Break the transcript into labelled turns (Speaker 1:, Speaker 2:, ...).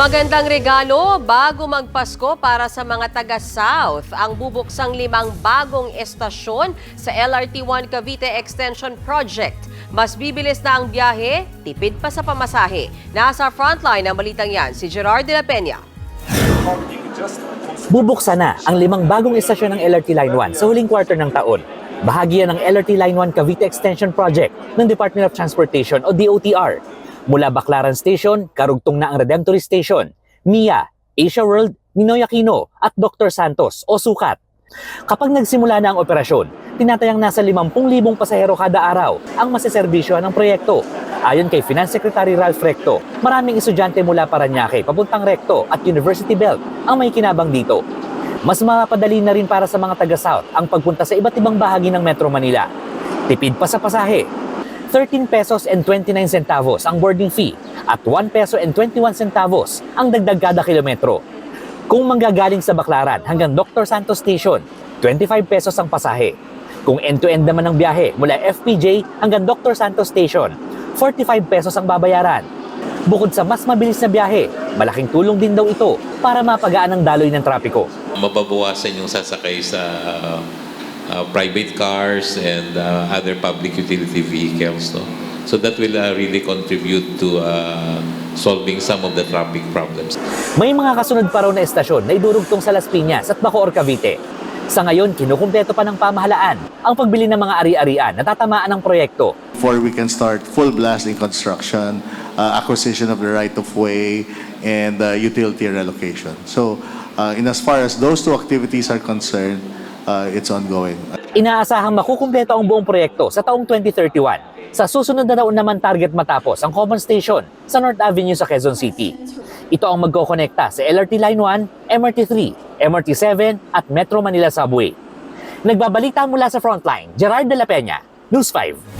Speaker 1: Magandang regalo bago magpasko para sa mga taga-South. Ang bubuksang limang bagong estasyon sa LRT1 Cavite Extension Project. Mas bibilis na ang biyahe, tipid pa sa pamasahe. Nasa frontline ng balitang yan, si Gerard de la Peña.
Speaker 2: Bubuksan na ang limang bagong istasyon ng LRT Line 1 sa huling quarter ng taon. Bahagi yan ng LRT Line 1 Cavite Extension Project ng Department of Transportation o DOTR. Mula Baclaran Station, karugtong na ang Redemptorist Station, MIA, Asia World, Ninoy Aquino at Dr. Santos o Sukat. Kapag nagsimula na ang operasyon, tinatayang nasa 50,000 pasahero kada araw ang maseserbisyohan ng proyekto. Ayon kay Finance Secretary Ralph Recto, maraming estudyante mula Paranaque papuntang Recto at University Belt ang may kinabang dito. Mas mapapadali na rin para sa mga taga-South ang pagpunta sa iba't ibang bahagi ng Metro Manila. Tipid pa sa pasahe. 13 pesos and 29 centavos ang boarding fee at 1 peso and 21 centavos ang dagdag kada kilometro. Kung manggagaling sa Baclaran hanggang Dr. Santos Station, 25 pesos ang pasahe. Kung end-to-end naman ang biyahe mula FPJ hanggang Dr. Santos Station, 45 pesos ang babayaran. Bukod sa mas mabilis na biyahe, malaking tulong din daw ito para mapagaan ang daloy ng trapiko.
Speaker 3: mababawasan yung sasakay sa uh, uh, private cars and uh, other public utility vehicles. No? So that will uh, really contribute to uh, solving some of the traffic problems.
Speaker 2: May mga kasunod pa raw na estasyon na idurugtong sa Las Piñas at Bacoor, Cavite. Sa ngayon, kinukumpleto pa ng pamahalaan ang pagbili ng mga ari-arian na tatamaan ng proyekto.
Speaker 4: before we can start full blasting construction, uh, acquisition of the right of way, and uh, utility relocation. So, uh, in as far as those two activities are concerned, uh, it's ongoing.
Speaker 2: Inaasahang makukumpleto ang buong proyekto sa taong 2031. Sa susunod na taon naman target matapos ang common station sa North Avenue sa Quezon City. Ito ang magkokonekta sa LRT Line 1, MRT 3, MRT 7 at Metro Manila Subway. Nagbabalita mula sa Frontline, Gerard de la Peña, News 5.